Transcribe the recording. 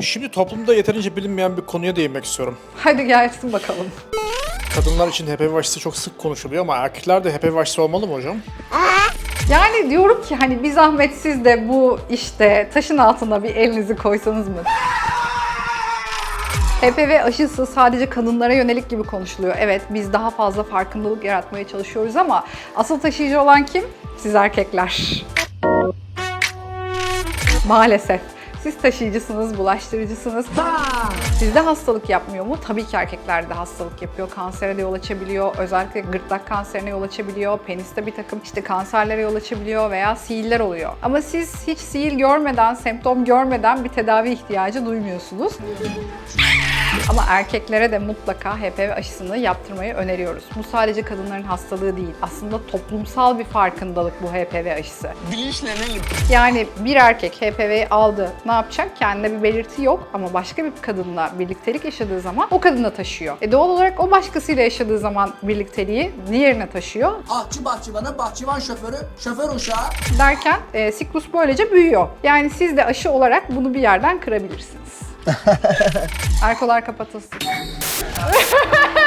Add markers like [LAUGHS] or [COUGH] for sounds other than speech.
Şimdi toplumda yeterince bilinmeyen bir konuya değinmek istiyorum. Hadi gelsin bakalım. Kadınlar için HPV aşısı çok sık konuşuluyor ama erkekler de HPV aşısı olmalı mı hocam? Yani diyorum ki hani bir zahmet siz de bu işte taşın altına bir elinizi koysanız mı? HPV aşısı sadece kadınlara yönelik gibi konuşuluyor. Evet biz daha fazla farkındalık yaratmaya çalışıyoruz ama asıl taşıyıcı olan kim? Siz erkekler. Maalesef. Siz taşıyıcısınız, bulaştırıcısınız. Sizde hastalık yapmıyor mu? Tabii ki erkeklerde hastalık yapıyor. Kansere de yol açabiliyor. Özellikle gırtlak kanserine yol açabiliyor. Peniste bir takım işte kanserlere yol açabiliyor veya siiller oluyor. Ama siz hiç sil görmeden, semptom görmeden bir tedavi ihtiyacı duymuyorsunuz. Ama erkeklere de mutlaka HPV aşısını yaptırmayı öneriyoruz. Bu sadece kadınların hastalığı değil. Aslında toplumsal bir farkındalık bu HPV aşısı. Bilinçlenelim. Yani bir erkek HPV'yi aldı. Ne yapacak? Kendine bir belirti yok ama başka bir kadınla birliktelik yaşadığı zaman o kadına taşıyor. E doğal olarak o başkasıyla yaşadığı zaman birlikteliği diğerine taşıyor. Ahçı bahçıvanı, bahçıvan şoförü, şoför uşağı. Derken e, siklus böylece büyüyor. Yani siz de aşı olarak bunu bir yerden kırabilirsiniz. [LAUGHS] Arkolar kapatılsın. [LAUGHS]